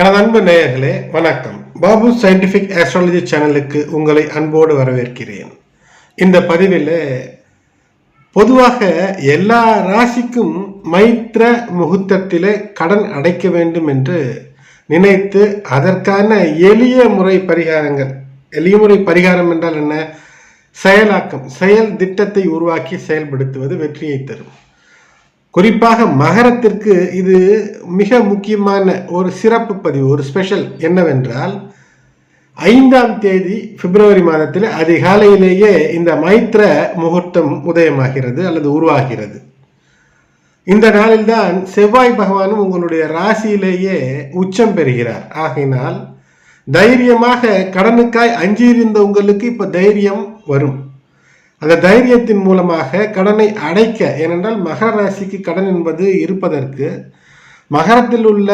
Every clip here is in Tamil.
எனது அன்பு நேயர்களே வணக்கம். பாபு சயின்டிஃபிக் ஆஸ்ட்ராலஜி சேனலுக்கு உங்களை அன்போடு வரவேற்கிறேன். இந்த பதிவில் பொதுவாக எல்லா ராசிக்கும் மைத்ர முகூர்த்தத்திலே கடன் அடைக்க வேண்டும் என்று நினைத்து அதற்கான எளிய முறை பரிகாரங்கள் எளிய முறை பரிகாரம் என்றால் என்ன? செயலாக்கம் செயல் திட்டத்தை உருவாக்கி செயல்படுத்துவது வெற்றியை தரும். குறிப்பாக மகரத்திற்கு இது மிக முக்கியமான ஒரு சிறப்பு பதிவு ஒரு ஸ்பெஷல் என்னவென்றால் ஐந்தாம் தேதி பிப்ரவரி மாதத்தில் அதிகாலையிலேயே இந்த மைத்ர முகூர்த்தம் உதயமாகிறது அல்லது உருவாகிறது. இந்த நாளில்தான் செவ்வாய் பகவானும் உங்களுடைய ராசியிலேயே உச்சம் பெறுகிறார். ஆகையினால் தைரியமாக கடனுக்காய் அஞ்சியிருந்த உங்களுக்கு இப்போ தைரியம் வரும். அந்த தைரியத்தின் மூலமாக கடனை அடைக்க ஏனென்றால் மகர ராசிக்கு கடன் என்பது இருப்பதற்கு மகரத்தில் உள்ள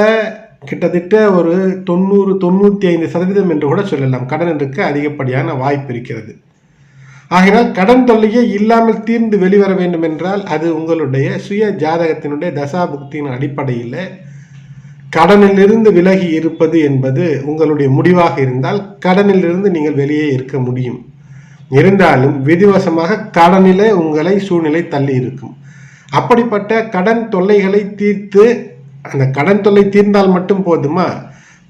கிட்டத்தட்ட ஒரு தொண்ணூறு தொண்ணூற்றி ஐந்து சதவீதம் என்று கூட சொல்லலாம். கடன் இருக்க அதிகப்படியான வாய்ப்பு இருக்கிறது. ஆகினால் கடன் தொல்லையே இல்லாமல் தீர்ந்து வெளிவர வேண்டும் என்றால் அது உங்களுடைய சுய ஜாதகத்தினுடைய தசாபுக்தியின் அடிப்படையில் கடனிலிருந்து விலகி இருப்பது என்பது உங்களுடைய முடிவாக இருந்தால் கடனிலிருந்து நீங்கள் வெளியே இருக்க முடியும். இருந்தாலும் விதிவசமாக கடனிலே உங்களை சூழ்நிலை தள்ளி இருக்கும். அப்படிப்பட்ட கடன் தொல்லைகளை தீர்த்து அந்த கடன் தொல்லை தீர்ந்தால் மட்டும் போதுமா?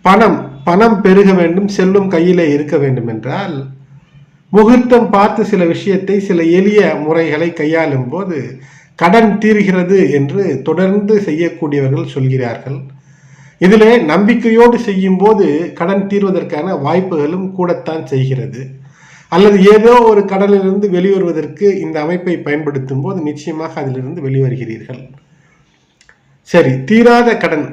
பணம் பணம் பெருக வேண்டும் செல்லும் கையிலே இருக்க வேண்டும் என்றால் முகூர்த்தம் பார்த்து சில விஷயத்தை சில எளிய முறைகளை கையாளும் போது கடன் தீர்கிறது என்று தொடர்ந்து செய்யக்கூடியவர்கள் சொல்கிறார்கள். இதிலே நம்பிக்கையோடு செய்யும் போது கடன் தீர்வதற்கான வாய்ப்புகளும் கூடத்தான் செய்கிறது. அல்லது ஏதோ ஒரு கடலிலிருந்து வெளிவருவதற்கு இந்த அமைப்பை பயன்படுத்தும் போது நிச்சயமாக அதிலிருந்து வெளிவருகிறீர்கள். சரி தீராத கடன்.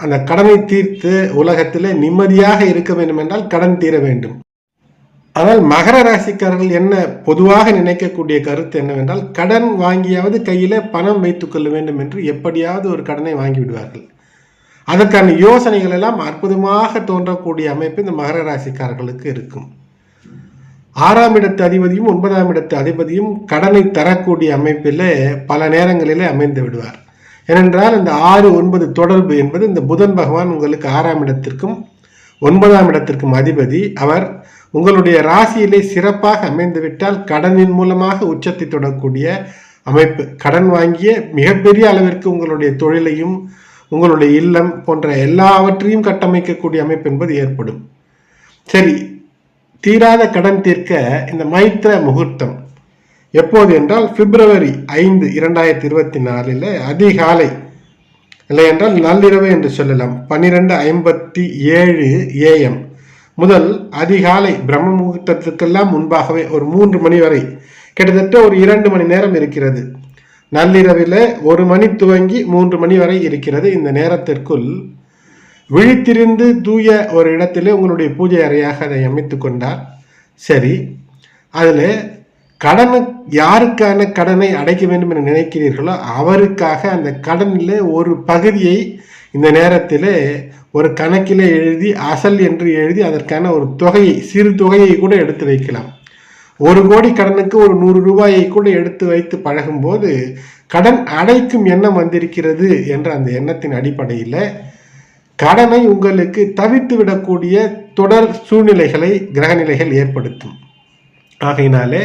அந்த கடனை தீர்த்து உலகத்தில் நிம்மதியாக இருக்க வேண்டும் என்றால் கடன் தீர வேண்டும். ஆனால் மகர ராசிக்காரர்கள் என்ன பொதுவாக நினைக்கக்கூடிய கருத்து என்னவென்றால் கடன் வாங்கியாவது கையில் பணம் வைத்துக் கொள்ள வேண்டும் என்று எப்படியாவது ஒரு கடனை வாங்கி விடுவார்கள் அதற்கான யோசனைகள் எல்லாம் அற்புதமாக தோன்றக்கூடிய அமைப்பு இந்த மகர ராசிக்காரர்களுக்கு இருக்கும். ஆறாம் இடத்து அதிபதியும் ஒன்பதாம் இடத்து அதிபதியும் கடனை தரக்கூடிய அமைப்பில் பல நேரங்களிலே அமைந்து விடுவார். ஏனென்றால் இந்த ஆறு ஒன்பது தொடர்பு என்பது இந்த புதன் பகவான் உங்களுக்கு ஆறாம் இடத்திற்கும் ஒன்பதாம் இடத்திற்கும் அதிபதி. அவர் உங்களுடைய ராசியிலே சிறப்பாக அமைந்துவிட்டால் கடனின் மூலமாக உச்சத்தை தொடக்கூடிய அமைப்பு. கடன் வாங்கிய மிகப்பெரிய அளவிற்கு உங்களுடைய தொழிலையும் உங்களுடைய இல்லம் போன்ற எல்லாவற்றையும் கட்டமைக்கக்கூடிய அமைப்பு என்பது ஏற்படும். சரி தீராத கடன் தீர்க்க இந்த மைத்ர முகூர்த்தம். எப்போது என்றால் பிப்ரவரி ஐந்து இரண்டாயிரத்தி இருபத்தி நாலில் அதிகாலை. இல்லை என்றால் நள்ளிரவு என்று சொல்லலாம். பன்னிரெண்டு ஐம்பத்தி ஏழு ஏஎம் முதல் அதிகாலை பிரம்ம முகூர்த்தத்துக்கெல்லாம் முன்பாகவே ஒரு மூன்று மணி வரை. கிட்டத்தட்ட ஒரு இரண்டு மணி நேரம் இருக்கிறது. நள்ளிரவில் ஒரு மணி துவங்கி மூன்று மணி வரை இருக்கிறது இந்த நேரத்திற்குள். விழித்திருந்து தூய ஒரு இடத்திலே உங்களுடைய பூஜை அறையாக அதை அமைத்து கொண்டார். சரி அதில் கடனை யாருக்கான கடனை அடைக்க வேண்டும் என நினைக்கிறீர்களோ அவருக்காக அந்த கடனில் ஒரு பகுதியை இந்த நேரத்தில் ஒரு கணக்கில் எழுதி அசல் என்று எழுதி அதற்கான ஒரு தொகையை சிறு தொகையை கூட எடுத்து வைக்கலாம். ஒரு கோடி கடனுக்கு ஒரு நூறு ரூபாயை கூட எடுத்து வைத்து பழகும்போது கடன் அடைக்கும் எண்ணம் வந்திருக்கிறது என்ற அந்த எண்ணத்தின் அடிப்படையில் கடனை உங்களுக்கு தவிர்த்து விடக்கூடிய தொடர் சூழ்நிலைகளை கிரகநிலைகள் ஏற்படுத்தும். ஆகையினாலே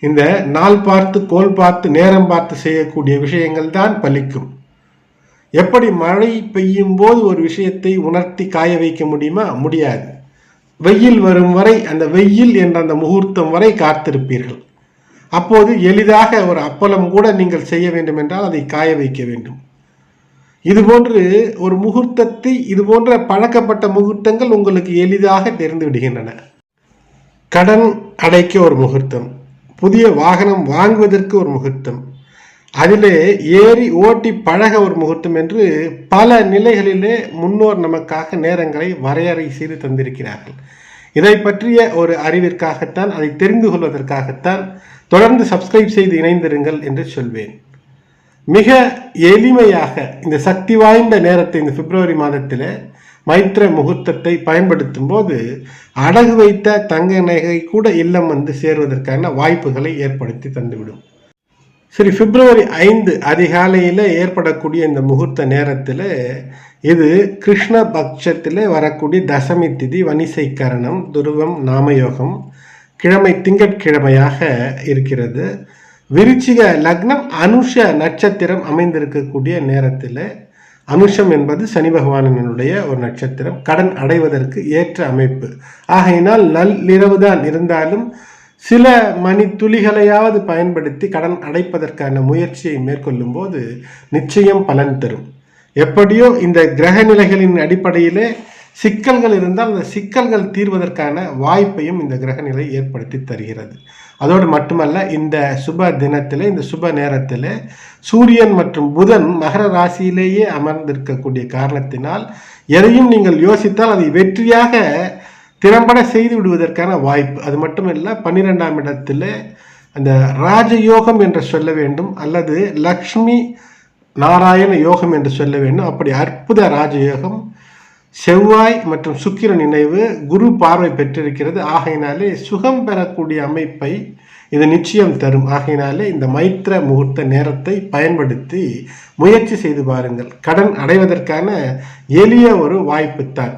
இந்த நாள் பார்த்து கோல் பார்த்து நேரம் பார்த்து செய்யக்கூடிய விஷயங்கள் தான் பலிக்கும். எப்படி மழை பெய்யும் போது ஒரு விஷயத்தை உணர்த்தி காய வைக்க முடியுமா? முடியாது. வெயில் வரும் வரை அந்த வெயில் என்ற அந்த முகூர்த்தம் வரை காத்திருப்பீர்கள். அப்போது எளிதாக ஒரு அப்பளம் கூட நீங்கள் செய்ய வேண்டும் என்றால் அதை காய வைக்க வேண்டும். இதுபோன்று ஒரு முகூர்த்தத்தை இது போன்ற பழக்கப்பட்ட முகூர்த்தங்கள் உங்களுக்கு எளிதாக தெரிந்து விடுகின்றன. கடன் அடைக்க ஒரு முகூர்த்தம். புதிய வாகனம் வாங்குவதற்கு ஒரு முகூர்த்தம். அதிலே ஏறி ஓட்டி பழக ஒரு முகூர்த்தம் என்று பல நிலைகளிலே முன்னோர் நமக்காக நேரங்களை வரையறை செய்து தந்திருக்கிறார்கள். இதை பற்றிய ஒரு அறிவிற்காகத்தான் அதை தெரிந்து கொள்வதற்காகத்தான் தொடர்ந்து சப்ஸ்கிரைப் செய்து இணைந்திருங்கள் என்று சொல்வேன். மிக எளிமையாக இந்த சக்தி வாய்ந்த நேரத்தை இந்த பிப்ரவரி மாதத்தில் மைத்ர முகூர்த்தத்தை பயன்படுத்தும் போது அடகு வைத்த தங்க நகை கூட இல்லம் வந்து சேருவதற்கான வாய்ப்புகளை ஏற்படுத்தி தந்துவிடும். சரி பிப்ரவரி ஐந்து அதிகாலையில் ஏற்படக்கூடிய இந்த முகூர்த்த நேரத்தில் இது கிருஷ்ண பட்சத்தில் வரக்கூடிய தசமி திதி வனிசை கரணம் துருவம் நாமயோகம் கிழமை திங்கட்கிழமையாக இருக்கிறது. விருச்சிக லக்னம் அனுஷ நட்சத்திரம் அமைந்திருக்கக்கூடிய நேரத்தில் அனுஷம் என்பது சனி பகவானனுடைய ஒரு நட்சத்திரம். கடன் அடைவதற்கு ஏற்ற அமைப்பு. ஆகையினால் நள்ளிரவு தான் இருந்தாலும் சில மணி துளிகளையாவது பயன்படுத்தி கடன் அடைப்பதற்கான முயற்சியை மேற்கொள்ளும் போது நிச்சயம் பலன் தரும். எப்படியோ இந்த கிரக நிலைகளின் அடிப்படையிலே சிக்கல்கள் இருந்தால் அந்த சிக்கல்கள் தீர்வதற்கான வாய்ப்பையும் இந்த கிரகநிலை ஏற்படுத்தி தருகிறது. அதோடு மட்டுமல்ல இந்த சுப தினத்தில் இந்த சுப நேரத்தில் சூரியன் மற்றும் புதன் மகர ராசியிலேயே அமர்ந்திருக்கக்கூடிய காரணத்தினால் எதையும் நீங்கள் யோசித்தால் அதை வெற்றியாக திறம்பட செய்து விடுவதற்கான வாய்ப்பு. அது மட்டுமல்ல பன்னிரெண்டாம் இடத்தில் அந்த ராஜயோகம் என்று சொல்ல வேண்டும் அல்லது லக்ஷ்மி நாராயண யோகம் என்று சொல்ல வேண்டும். அப்படி அற்புத ராஜயோகம் செவ்வாய் மற்றும் சுக்கிரன் நினைவு குரு பார்வை பெற்றிருக்கிறது. ஆகையினாலே சுகம் பெறக்கூடிய அமைப்பை இது நிச்சயம் தரும். ஆகையினாலே இந்த மைத்திர முகூர்த்த நேரத்தை பயன்படுத்தி முயற்சி செய்து பாருங்கள். கடன் அடைவதற்கான எளிய ஒரு வாய்ப்பு தான்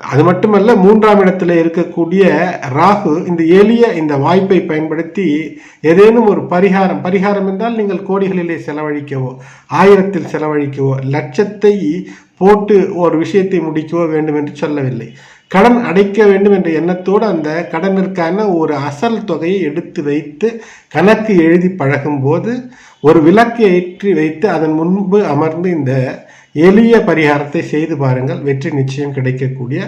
அது மட்டுமல்ல மூன்றாம் இடத்துல இருக்கக்கூடிய ராகு இந்த எளிய இந்த வாய்ப்பை பயன்படுத்தி ஏதேனும் ஒரு பரிகாரம் பரிகாரம் என்றால் நீங்கள் கோடிகளிலே செலவழிக்கவோ ஆயிரத்தில் செலவழிக்கவோ லட்சத்தை போட்டு ஒரு விஷயத்தை முடிக்கவோ வேண்டும் என்று சொல்லவில்லை. கடன் அடைக்க வேண்டும் என்ற எண்ணத்தோடு அந்த கடனிற்கான ஒரு அசல் தொகையை எடுத்து வைத்து கணக்கு எழுதி பழகும்போது ஒரு விளக்கு ஏற்றி வைத்து அதன் முன்பு அமர்ந்து இந்த எளிய பரிகாரத்தை செய்து பாருங்கள். வெற்றி நிச்சயம் கிடைக்கக்கூடிய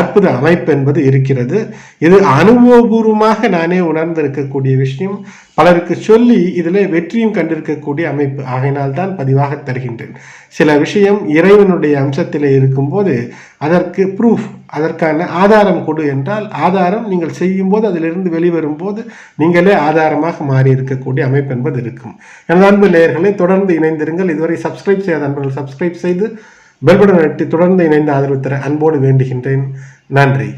அற்புத அமைப்பு என்பது இருக்கிறது. இது அனுபவபூர்வமாக நானே உணர்ந்திருக்கக்கூடிய விஷயம். பலருக்கு சொல்லி இதில் வெற்றியும் கண்டிருக்கக்கூடிய அமைப்பு. ஆகையினால் தான் பதிவாக தருகின்றேன். சில விஷயம் இறைவனுடைய அம்சத்தில் இருக்கும்போது அதற்கு ப்ரூஃப் அதற்கான ஆதாரம் கொடு என்றால் ஆதாரம் நீங்கள் செய்யும்போது அதிலிருந்து வெளிவரும் போது நீங்களே ஆதாரமாக மாறி இருக்கக்கூடிய அமைப்பு என்பது இருக்கும். எனது அன்பு நேயர்களை தொடர்ந்து இணைந்திருங்கள். இதுவரை சப்ஸ்கிரைப் செய்யாத அன்பர்கள் சப்ஸ்கிரைப் செய்து பெல்படன் அட்டி தொடர்ந்து இணைந்து ஆதரவு தர அன்போடு வேண்டுகின்றேன். நன்றி.